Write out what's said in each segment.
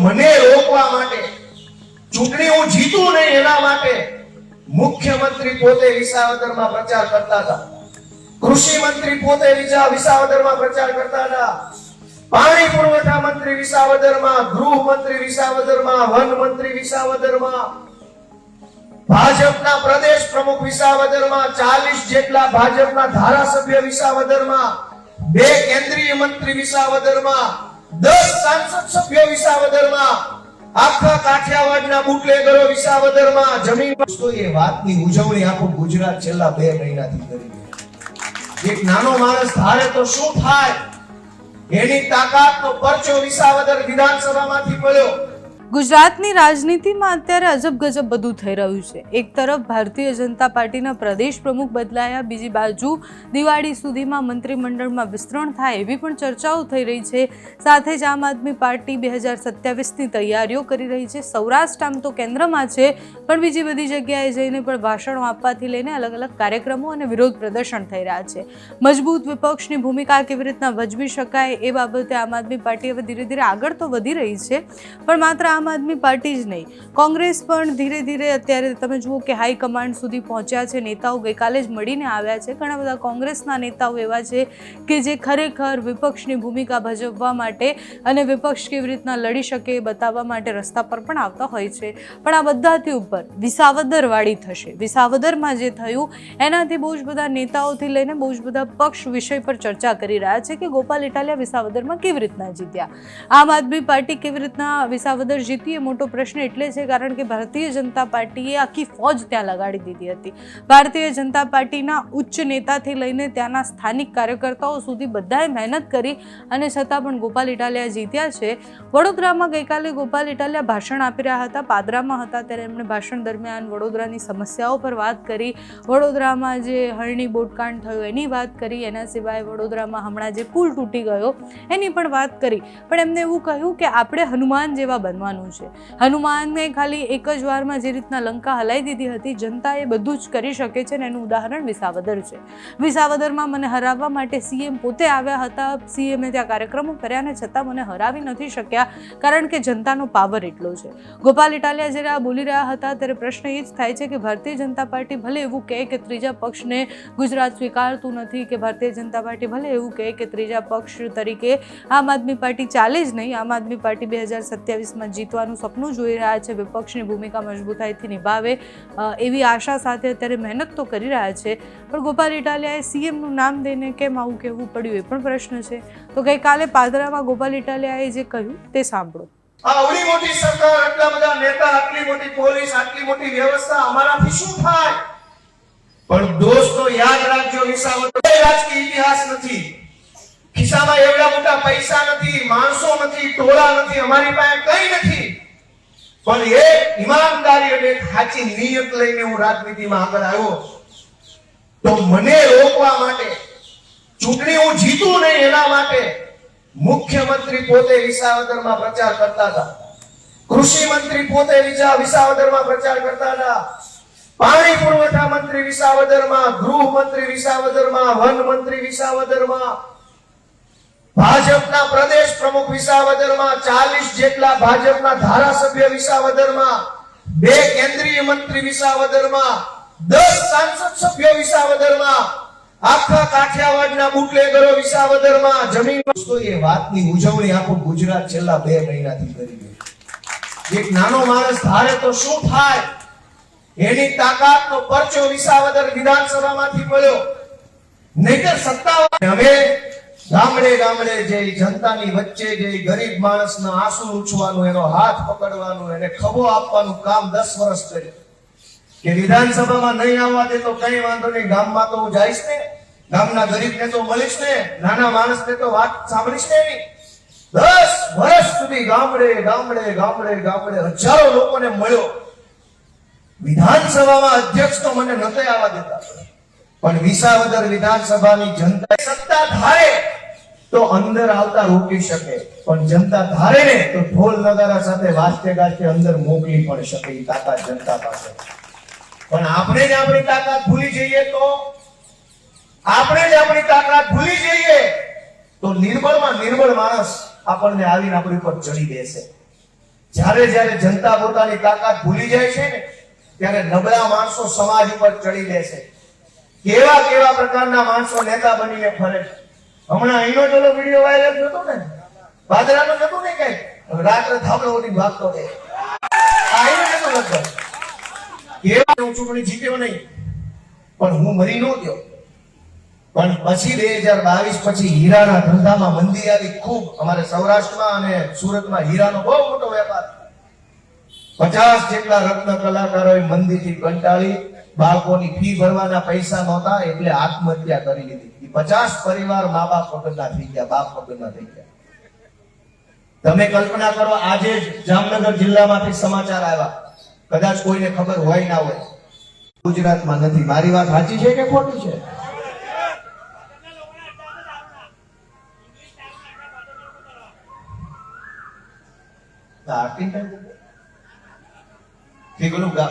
મને રોકવા માટે, ચૂંટણી હું જીતું નહીં એના માટે મુખ્યમંત્રી પોતે વિસાવદરમાં પ્રચાર કરતા હતા. કૃષિ મંત્રી પોતે વિસા- વિસાવદરમાં પ્રચાર કરતા હતા. પાણી પુરવઠા મંત્રી વિસાવદરમાં, ગૃહ મંત્રી વિસાવદરમાં, વન મંત્રી વિસાવદરમાં, ભાજપના પ્રદેશ પ્રમુખ વિસાવદરમાં, ચાલીસ જેટલા ભાજપના ધારાસભ્ય વિસાવદરમાં, બે કેન્દ્રીય મંત્રી વિસાવદરમાં દસ સાંસદ સભ્યો વિસાવદરમાં, આખા કાઠિયાવાડના બુટલેગરો વિસાવદરમાં જમીન તો એ વાતની ઉજવણી આખું ગુજરાત છેલ્લા બે મહિનાથી કરી એક નાનો માણસ ધારે તો શું થાય? એની તાકાતનો પરચો વિસાવદર વિધાનસભામાંથી મળ્યો. ગુજરાતની રાજનીતિમાં અત્યારે અજબ ગજબ બધું થઈ રહ્યું છે. એક તરફ ભારતીય જનતા પાર્ટીના પ્રદેશ પ્રમુખ બદલાયા, બીજી બાજુ દિવાળી સુધીમાં મંત્રીમંડળમાં વિસ્તરણ થાય એવી પણ ચર્ચાઓ થઈ રહી છે. સાથે જ આમ આદમી પાર્ટી બે હજાર સત્યાવીસની તૈયારીઓ કરી રહી છે. સૌરાષ્ટ્ર આમ તો કેન્દ્રમાં છે, પણ બીજી બધી જગ્યાએ જઈને પણ ભાષણો આપવાથી લઈને અલગ અલગ કાર્યક્રમો અને વિરોધ પ્રદર્શન થઈ રહ્યા છે. મજબૂત વિપક્ષની ભૂમિકા કેવી રીતના ભજવી શકાય એ બાબતે આમ આદમી પાર્ટી હવે ધીરે ધીરે આગળ તો વધી રહી છે, પણ માત્ર આમ આદમી પાર્ટી જ નહીં. કોંગ્રેસ પણ ધીરે ધીરે અત્યારે તમે જુઓ કે હાઈકમાન્ડ સુધી પહોંચ્યા છે. નેતાઓ ગઈકાલે જ મળીને આવ્યા છે. ઘણા બધા કોંગ્રેસના નેતાઓ એવા છે કે જે ખરેખર વિપક્ષની ભૂમિકા ભજવવા માટે અને વિપક્ષ કેવી રીતના લડી શકે એ બતાવવા માટે રસ્તા પર પણ આવતા હોય છે. પણ આ બધાથી ઉપર વિસાવદરવાળી થશે. વિસાવદરમાં જે થયું, એનાથી બહુ જ બધા નેતાઓથી લઈને બહુ જ બધા પક્ષ વિષય પર ચર્ચા કરી રહ્યા છે કે ગોપાલ ઇટાલિયા વિસાવદરમાં કેવી રીતના જીત્યા? આમ આદમી પાર્ટી કેવી રીતના વિસાવદર જીતી એ મોટો પ્રશ્ન એટલે છે કારણ કે ભારતીય જનતા પાર્ટીએ આખી ફોજ ત્યાં લગાડી દીધી હતી. ભારતીય જનતા પાર્ટીના ઉચ્ચ નેતાથી લઈને ત્યાંના સ્થાનિક કાર્યકર્તાઓ સુધી બધાએ મહેનત કરી અને છતાં પણ ગોપાલ ઇટાલિયા જીત્યા છે. વડોદરામાં ગઈકાલે ગોપાલ ઇટાલિયા ભાષણ આપી રહ્યા હતા. પાદરામાં હતા ત્યારે એમણે ભાષણ દરમિયાન વડોદરાની સમસ્યાઓ પર વાત કરી. વડોદરામાં જે હરણી બોટકાંડ થયું એની વાત કરી. એના સિવાય વડોદરામાં હમણાં જે પુલ તૂટી ગયો એની પણ વાત કરી. પણ એમને એવું કહ્યું કે આપણે હનુમાન જેવા બનવાનું છે. હનુમાનને ખાલી એક જ વારમાં જે રીતના લંકા હલાવી દીધી હતી જનતા એ બધું જ કરી શકે છે ને એનું ઉદાહરણ વિસાવદર છે. વિસાવદરમાં મને હરાવવા માટે સીએમ પોતે આવ્યા હતા. સીએમએ ત્યાં કાર્યક્રમો કર્યા ને છતાં મને હરાવી નથી શક્યા, કારણ કે જનતાનો પાવર એટલો છે. ગોપાલ ઇટાલિયા જ્યારે આ બોલી રહ્યા હતા, ત્યારે પ્રશ્ન એ જ થાય છે કે ભારતીય જનતા પાર્ટી ભલે એવું કહે કે ત્રીજા પક્ષને ગુજરાત સ્વીકારતું નથી, કે ભારતીય જનતા પાર્ટી ભલે એવું કહે કે ત્રીજા પક્ષ તરીકે આમ આદમી પાર્ટી ચાલે જ નહીં. આમ આદમી પાર્ટી બે હજાર સત્યાવીસમાં જીતવાનું સપનું જોઈ રહ્યા છે, વિપક્ષની ભૂમિકા મજબૂતાઈથી નિભાવે એવી આશા સાથે અત્યારે મહેનત તો કરી રહ્યા છે. પણ ગોપાલ ઇટાલિયાએ સીએમનું નામ દઈને કેમ આવું કહેવું પડ્યું એ પણ પ્રશ્ન છે. તો ગઈકાલે પાદરામાં ગોપાલ ઇટાલિયાએ જે કહ્યું તે સાંભળો. આવડી મોટી સરકાર, આટલા બધા નેતા, આટલી મોટી પોલીસ, આટલી મોટી વ્યવસ્થા અમારાથી શું થાય? પણ દોસ્તો, યાદ રાખજો, વિસાવદર રાજકીય ઇતિહાસ નથી. ખિસ્સામાં એવડા મોટા પૈસા નથી, માણસો નથી, ટોળા નથી, અમારી પાસે કઈ નથી. પણ એ ઈમાનદારી અને સાચી નિયત લઈને હું રાજનીતિમાં આગળ આવ્યો. તો મને રોકવા માટે, ચૂંટણી હું જીતું નહીં એના માટે, મુખ્યમંત્રી પોતે વિસાવદરમાં પ્રચાર કરતા હતા. કૃષિ મંત્રી પોતે વિસા- વિસાવદરમાં પ્રચાર કરતા હતા. પાણી પુરવઠા મંત્રી વિસાવદરમાં ગૃહ મંત્રી વિસાવદરમાં, વન મંત્રી વિસાવદરમાં ભાજપના પ્રદેશ પ્રમુખ વિસાવદરમાં ચાલીસ જેટલા ભાજપના ધારાસભ્ય વિસાવદરમાં, બે કેન્દ્રીય મંત્રી વિસાવદરમાં, દસ સાંસદ સભ્યો વિસાવદરમાં, આખા કાઠિયાવાડના બુટલેગરો વિસાવદરમાં, જમીન દોસ્તો એ વાતની ઉજવણી આખું ગુજરાત છેલ્લા બે મહિનાથી કરી રહ્યું એક નાનો માણસ ધારે તો શું થાય? એની તાકાતનો પરચો વિસાવદર વિધાનસભામાંથી મળ્યો. નહીતર સત્તાવાર હવે ગામડે ગામડે જઈ જનતાની વચ્ચે જઈ ગરીબ માણસના આંસુ લૂછવાનું એનો હાથ પકડવાનું, એને ખભો આપવાનું કામ દસ વર્ષ કર્યું. કે વિધાનસભામાં નહીં આવવા દે તો કઈ વાંધો નહીં, ગામમાં તો હું જઈશ ને, ગામના ગરીબને તો મળીશ ને, નાના માણસને તો વાત સાંભળીશ ને એની. દસ વર્ષ સુધી ગામડે ગામડે ગામડે ગામડે હજારો લોકોને મળ્યો. વિધાનસભામાં અધ્યક્ષ તો મને નતે આવવા દેતા. પણ વિસાવદર વિધાનસભાની જનતા સત્તા તો અંદર આવતા રોકી શકે. પણ જનતા ધારે ને તો ઢોલ નગારા સાથે વાસ્તે ગાજતે અંદર મોકલી પણ શકે તાકાત જનતા પાસે. પણ આપણે જ આપણી તાકાત ભૂલી જઈએ તો? આપણે જ આપણી તાકાત ભૂલી જઈએ તો નિર્બળમાં નિર્બળ માણસ આપણને આવીને આપણી ઉપર ચડી બેસે. જ્યારે જ્યારે જનતા પોતાની તાકાત ભૂલી જાય છે ને, ત્યારે નબળા માણસો સમાજ ઉપર ચડી બેસે. કેવા કેવા પ્રકારના માણસો નેતા બનીને ફરે છે? હમણાં અહીંનો ચલો વીડિયો વાયરલ થતો ને ભાદરાનો નતો ને કઈ? રાત્રે થાબડો ઉઠી ભાગતો તે આયો નતો લગભગ. કેવા હું જીત્યો નહીં, પણ હું મરી ન ગયો. પણ પછી બે હજાર બાવીસ પછી હીરાના ધંધામાં મંદી આવી ખૂબ અમારે સૌરાષ્ટ્રમાં અને સુરતમાં હીરાનો બહુ મોટો વેપાર. પચાસ જેટલા રત્ન કલાકારોએ મંદીથી કંટાળી બાળકોની ફી ભરવાના પૈસા નહોતા, એટલે આત્મહત્યા કરી લીધી. પચાસ પરિવાર મા બાપ વગરના થઈ ગયા, બાપ વગરના થઈ ગયા. તમે કલ્પના કરો, આજે જામનગર જિલ્લામાંથી સમાચાર આવ્યા. કદાચ કોઈને ખબર હોય ના હોય. ગુજરાતમાં નથી. મારી વાત સાચી છે કે ખોટી છે?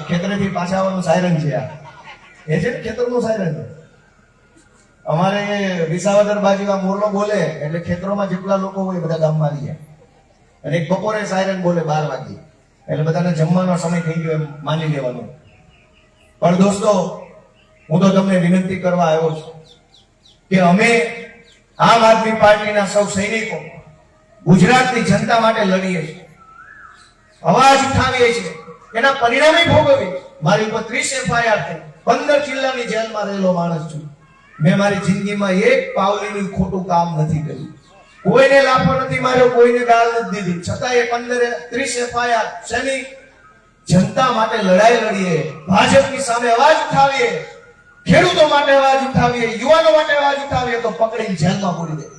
ખેતરેથી પાછા આવવાનું સાયરન છે આ. એ છે ખેતરનું સાયરન છે અમારે વિસાવદર બાજુ આ મોરલો બોલે, એટલે ખેતરોમાં જેટલા લોકો હોય બધા ગામમાં આવી જાય અને એક બપોરે સાયરન બોલે બાર વાગે. એટલે બધાને જમવાનો સમય થઈ ગયો એમ માની લેવાનો. પણ દોસ્તો, હું તો તમને વિનંતી કરવા આવ્યો છું કે અમે આમ આદમી પાર્ટીના સૌ સૈનિકો ગુજરાતની જનતા માટે લડીએ છીએ. અવાજ ઉઠાવીએ છીએ. એના પરિણામે ભોગવીએ મારી ઉપર ત્રીસ એફઆઈઆર થઈ. પંદર જિલ્લાની જેલમાં રહેલો માણસ છું. મેં મારી જિંદગીમાં એક પાવલીનું ખોટું કામ નથી કર્યું. કોઈને લાફો નથી માર્યો, કોઈને ગાળ નથી દીધી. છતાં એ પંદર ત્રીસ એફઆઈઆર શેની? જનતા માટે લડાઈ લડીએ, ભાજપની સામે અવાજ ઉઠાવીએ, ખેડૂતો માટે અવાજ ઉઠાવીએ, યુવાનો માટે અવાજ ઉઠાવીએ, તો પકડીને જેલમાં પૂરી દે.